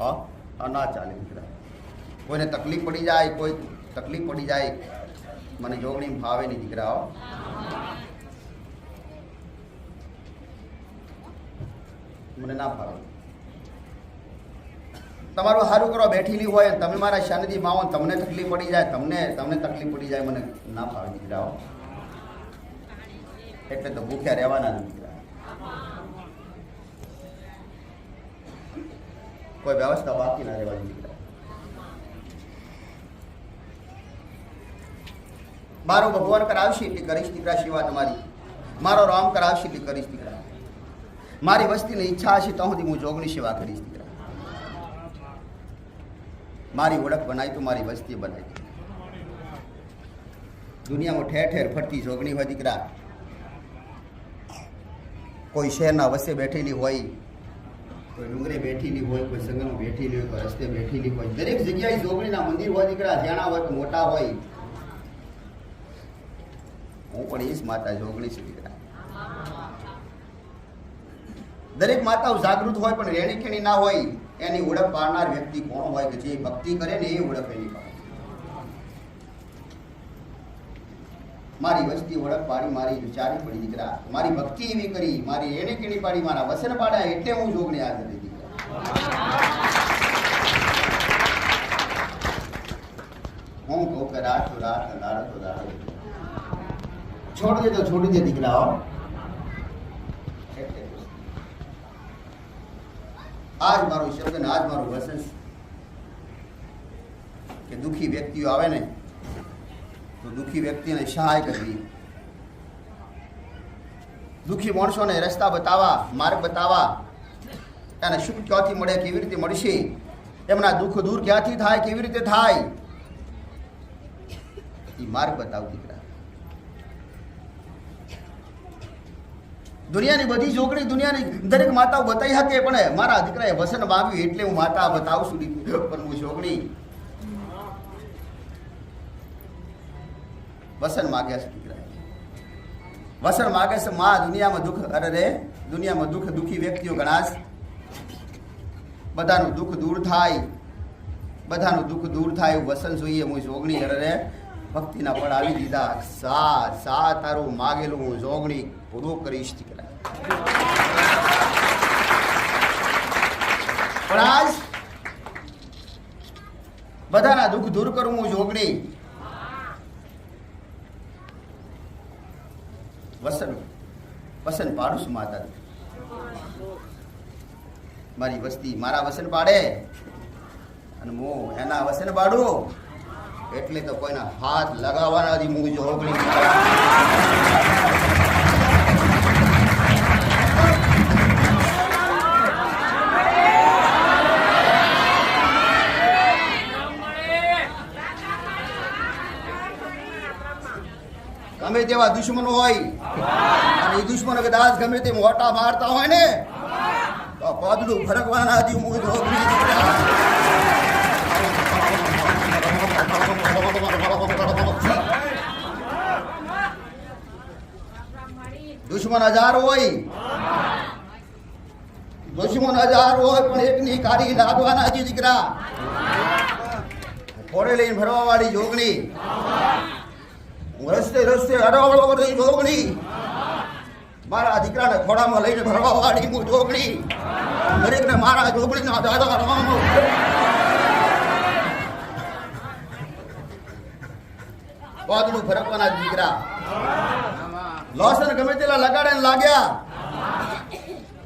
હા ના ચાલે દીકરા કોઈને તકલીફ પડી જાય, કોઈ તકલીફ પડી જાય, મને જોગણી ફાવે નહીં દીકરા, હો. મને ના ફાવે. તમારું સારું કરો, બેઠેલી હોય તમે મારા શાંતિ માવો તમને તકલીફ પડી જાય, તમને તમને તકલીફ પડી જાય, મને ના ફાવે દીકરાઓ એટલે તો ભૂખ્યા રહેવાના દીકરા. કોઈ વ્યવસ્થા બાકી ના રહેવા દીધી મારો ભગવાન કરાવશે એટલે કરીશ દીકરા સેવા તમારી મારો? રામ કરાવશે એટલે કરીશ દીકરા. મારી વસ્તીની ઈચ્છા હશે તો સુધી હું જોગની સેવા કરીશ દીકરા. મારી ઓળખ બનાવી તો, મારી વસ્તી બનાવી દુનિયામાં ઠેર ઠેર ફરતી જોગણી હોય દીકરા. કોઈ શહેરના વસે બેઠેલી હોય કોઈ ડુંગરે બેઠેલી હોય, કોઈ સંગમ બેઠેલી હોય, કોઈ રસ્તે બેઠેલી હોય. દરેક જગ્યાએ જોગણીના મંદિર હોય, દીકરા જ્યાંના હોય મોટા હોય. હું પણ એ જ માતા જોગણી છું, દીકરા. દરેક માતાઓ જાગૃત હોય, પણ રેણી ખેણી ના હોય, એની ઓળખ પાડનાર વ્યક્તિ કોણ હોય કે જે ભક્તિ કરે ને એ ઓળખ એની પાસે મારી વસ્તી ઓળખ પાડી, મારી વિચારી પડી દીકરા. મારી ભક્તિ એવી કરી, મારી એને કેણી પાડી, મારા વસન પાડ્યા એટલે હું જોગણી હાજર હતી દીકરા. હું કહું કે રાત તો રાત ને તો રાત છોડ દે તો છોડી દે એટલે આજ મારું શબ્દ ને આજ મારું વસન કે દુઃખી વ્યક્તિઓ આવે ને તો દુઃખી વ્યક્તિને સહાય કરવી. દુઃખી માણસોને રસ્તા બતાવવા, માર્ગ બતાવવા, એને સુખ ક્યાંથી મળે, કેવી રીતે મળશે, એમના દુઃખ દૂર ક્યાંથી થાય, કેવી રીતે થાય? એ માર્ગ બતાવ દીકરા. દુનિયાની બધી જોગણી દુનિયાની દરેક માતાઓ બતાવી હતી પણ મારા દીકરાએ વસન માંગ્યું એટલે હું માતા બતાવું છું. પણ હું જોગણી વસન માગ્યા છે દીકરા વસન માગે છે માં દુનિયામાં દુઃખ અરે દુનિયામાં દુઃખ દુઃખી વ્યક્તિઓ ઘણા બધાનું દુઃખ દૂર થાય. બધાનું દુઃખ દૂર થાય એવું વસન જોઈએ હું જોગણી અરે ભક્તિના પડ આવી દીધા. સા સા તારું માગેલું હું જોગણી પૂરું કરીશ દીકરા પણ આજ બધાના દુઃખ દૂર કરું હું જોગણી. વસન વસન પાડું છું માતા મારી વસ્તી મારા વસન પાડે અને હું એના વસન પાડું. એટલે તો કોઈના હાથ લગાવવાના નથી હું જોગણી ગમે તેવા દુશ્મનો હોય. અને એ દુશ્મનો કદાચ ગમે તે મોટા મારતા હોય ને, તો પદડું ફરકવાના હતી હું દુશ્મન હજાર હોય. દુશ્મન હજાર હોય, પણ એકની કારી લાગવાના છે દીકરા. ઘોડે લઈને ભરવા વાળી જોગણી. રસ્તે રસ્તે અડાવડો રહી જોગણી મારા દીકરાને ખોડામાં લઈને ભરવા વાળી હું જોગણી દરેકને મારા જોગણીના દાદા રામ. વાદળું ફરકવાના દીકરા. લોસન ગમે તેલા લગાડે ને લાગ્યા.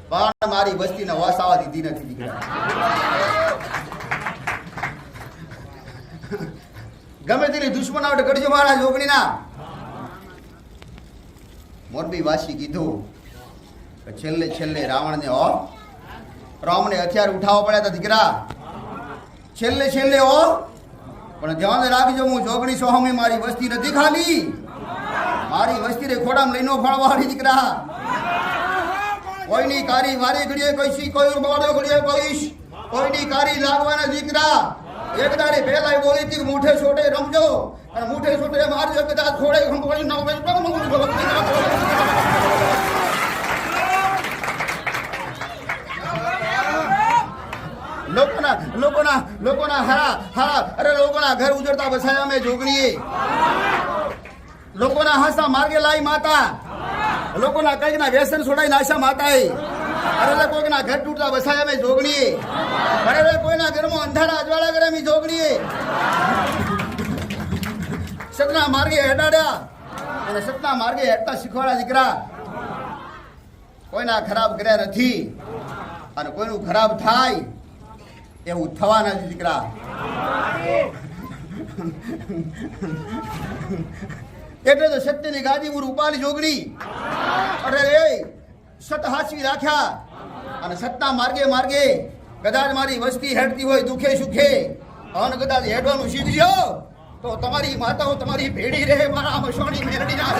પણ મારી વસ્તીને વસાવા દીધી નથી દીકરા. ગમે તેની દુશ્મનાવટ કરજો મારા જોગણીના મોરબી વાસી કીધું કે છેલ્લે છેલ્લે રાવણને હો. રામને હથિયાર ઉઠાવવા પડ્યા હતા દીકરા. છેલ્લે છેલ્લે હો. પણ ધ્યાન રાખજો, હું જોગણી સોહમી મારી વસ્તી નથી ખાલી. મારી વસ્તી રે ખોડામ લઈને ફળવાળી દીકરા. કોઈની કારી વારી ઘડીએ કઈશી, કોઈ બાળો ઘડીએ કઈશ. કોઈની કારી લાગવાના દીકરા. એક દાડે પહેલા બોલી હતી મૂઠે છોટે રમજો. અને મૂઠે છોટે મારજો, કદાચ ખોડે ખંભોળી ના લોકોના લોકોના લોકોના હારા હારા, અરે લોકોના ઘર ઉજળતા બસાયા મેં જોગણીએ. લોકોના હાસા માર્ગે લાઈ માતા. લોકોના કંઈકના વ્યસન છોડાઈ નાશા માતાએ. અરે કોઈકના ઘર તૂટતા બસાયા મેં જોગણીએ. અરે કોઈના ઘરમાં અંધારા અજવાળા કરે મી જોગણીએ. સતના માર્ગે હેડાડ્યા અને સતના માર્ગે હેડતા શીખવાડા દીકરા. કોઈના ખરાબ કર્યા નથી અને કોઈનું ખરાબ થાય. એવું થવાના જ દીકરા. એટલે તો સત્યની ગાદી હું રૂપાલી જોગણી. અરે રે, સત હાસવી રાખ્યા. અને સત્તા માર્ગે માર્ગે કદાચ મારી વસ્તી હેડતી હોય દુખે સુખે. અને કદાચ હેડવાનું જાઓ તો તમારી માતાઓ તમારી ભેડી રહે, મારા મસોણી મેરડીના.